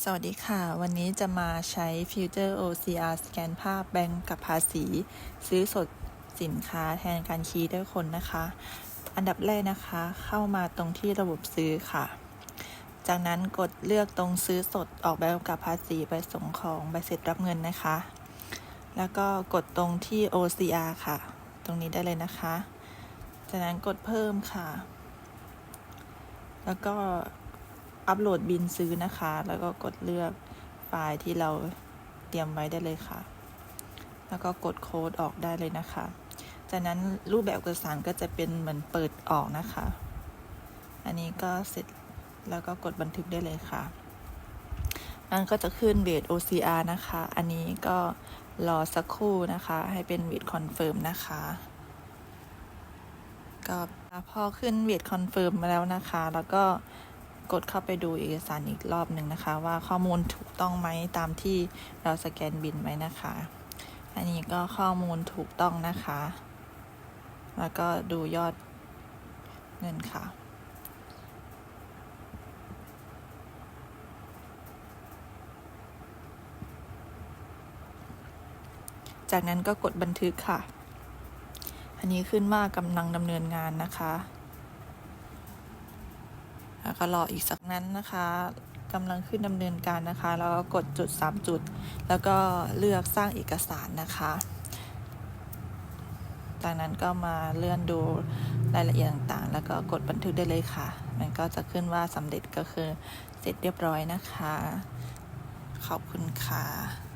สวัสดีค่ะ วันนี้จะมาใช้ Future OCR สแกนภาพแบงก์กับภาษี ซื้อสดสินค้าแทนการคีย์ด้วยคนนะคะ อันดับแรกนะคะ เข้ามาตรงที่ระบบซื้อค่ะ จากนั้นกดเลือกตรงซื้อสดออกใบกำกับภาษีใบส่งของใบเสร็จรับเงินนะคะ แล้วก็กดตรงที่ OCR ค่ะ ตรงนี้ได้เลยนะคะ จากนั้นกดเพิ่มค่ะ แล้วก็ อัปโหลดบินซื้อนะคะ แล้วก็กดเลือกไฟล์ที่เราเตรียมไว้ได้เลยค่ะ แล้วก็กดโค้ดออกได้เลยนะคะ จากนั้นรูปแบบเอกสารก็จะเป็นเหมือนเปิดออกนะคะ อันนี้ก็เสร็จแล้วก็กดบันทึกได้เลยค่ะมันก็จะขึ้นเวท OCR นะคะ อันนี้ก็รอสักครู่นะคะ ให้เป็นเวทคอนเฟิร์มนะคะก็พอขึ้นเวทคอนเฟิร์มมาแล้วนะคะ แล้วก็ กดเข้าไปดูเอกสารอีกรอบหนึ่งนะคะ ว่าข้อมูลถูกต้องไหมตามที่เราสแกนบินไว้นะคะ อันนี้ก็ข้อมูลถูกต้องนะคะ แล้วก็ดูยอดเงินค่ะจากนั้นก็กดบันทึกค่ะ อันนี้ขึ้นว่ากำลังดำเนินงานนะคะ ก็รออีกสักนั้นนะคะกำลังขึ้นดำเนินการนะคะ แล้วก็กดจุด 3 จุด แล้วก็เลือกสร้างเอกสารนะคะจากนั้นก็มาเลื่อนดูรายละเอียดต่างๆ แล้วก็กดบันทึกได้เลยค่ะ มันก็จะขึ้นว่าสำเร็จก็คือเสร็จเรียบร้อยนะคะ ขอบคุณค่ะ